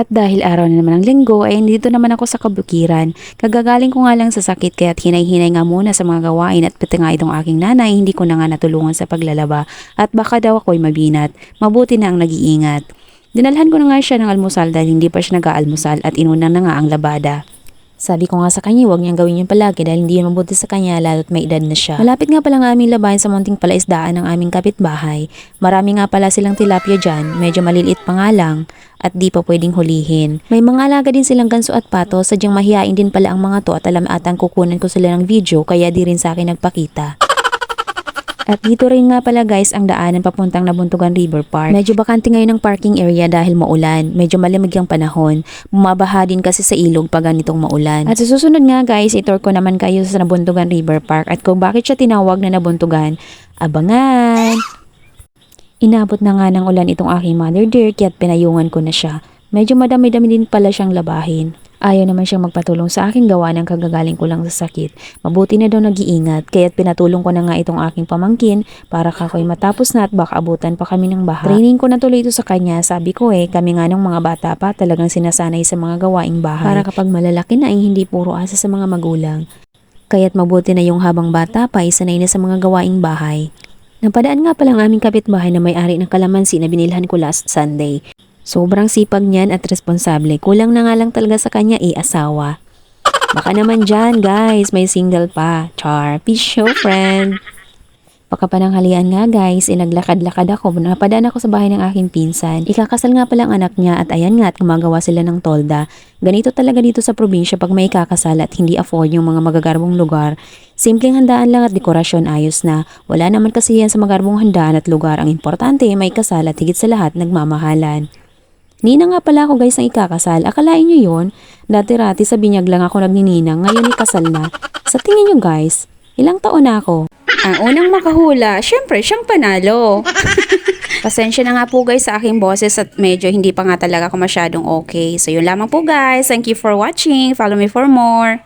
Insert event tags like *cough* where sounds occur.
At dahil araw na naman ng linggo ay dito naman ako sa kabukiran. Kagagaling ko nga lang sa sakit kaya't hinay-hinay nga muna sa mga gawain at pati nga itong aking nanay hindi ko na nga natulungan sa paglalaba at baka daw ako'y mabinat. Mabuti na ang nag-iingat. Dinalhan ko na nga siya ng almusal dahil hindi pa siya nag-aalmusal at inuna na nga ang labada. Sabi ko nga sa kanya, huwag niyang gawin yun palagi dahil hindi yun mabuti sa kanya lalo't may edad na siya. Malapit nga pala ang aming labahin sa munting palaisdaan ng aming kapitbahay. Marami nga pala silang tilapia dyan, medyo maliliit pa nga lang at di pa pwedeng hulihin. May mga alaga din silang ganso at pato, sadyang mahihain din pala ang mga to at alam atang kukunan ko sila ng video kaya di rin sa akin nagpakita. At dito rin nga pala guys ang daanan papuntang Nabuntugan River Park. Medyo bakante ngayon ang parking area dahil maulan. Medyo malamig ang panahon. Bumabaha din kasi sa ilog pag ganitong maulan. At sa susunod nga guys, itor ko naman kayo sa Nabuntugan River Park at kung bakit siya tinawag na Nabuntugan, abangan! Inabot na nga ng ulan itong aking mother dear kaya't pinayungan ko na siya. Medyo madami-dami din pala siyang labahin. Ayaw naman siyang magpatulong sa akin gawa ng kagagaling ko lang sa sakit. Mabuti na daw nag-iingat, kaya't pinatulong ko na nga itong aking pamangkin para kakoy matapos na at baka abutan pa kami ng baha. Training ko na tuloy ito sa kanya, sabi ko eh, kami nga ng mga bata pa talagang sinasanay sa mga gawaing bahay. Para kapag malalaki na ay hindi puro asa sa mga magulang. Kaya't mabuti na yung habang bata pa ay sanay na sa mga gawaing bahay. Napadaan nga palang aming kapitbahay na may-ari ng kalamansi na binilhan ko last Sunday. Sobrang sipag niyan at responsable. Kulang na nga lang talaga sa kanya i-asawa. Baka naman dyan, guys, may single pa. Char, peace show, friend. Pagkapananghalian nga guys, inaglakad-lakad ako, napadaan ako sa bahay ng aking pinsan. Ikakasal nga pala ang anak niya at ayan nga at gumagawa sila ng tolda. Ganito talaga dito sa probinsya pag may ikakasal at hindi afford yung mga magagarbong lugar. Simpleng handaan lang at dekorasyon ayos na. Wala naman kasi yan sa magarbong handaan at lugar. Ang importante may kasal at higit sa lahat nagmamahalan. Nina nga pala ako guys ang ikakasal. Akalain nyo yun? Dati-rati sa binyag lang ako nagnininang, ngayon ikasal na. Sa tingin nyo guys, ilang taon na ako? Ang unang makahula, syempre siyang panalo. *laughs* Pasensya na nga po guys sa aking boses at medyo hindi pa nga talaga ako masyadong okay. So yun lamang po guys. Thank you for watching. Follow me for more.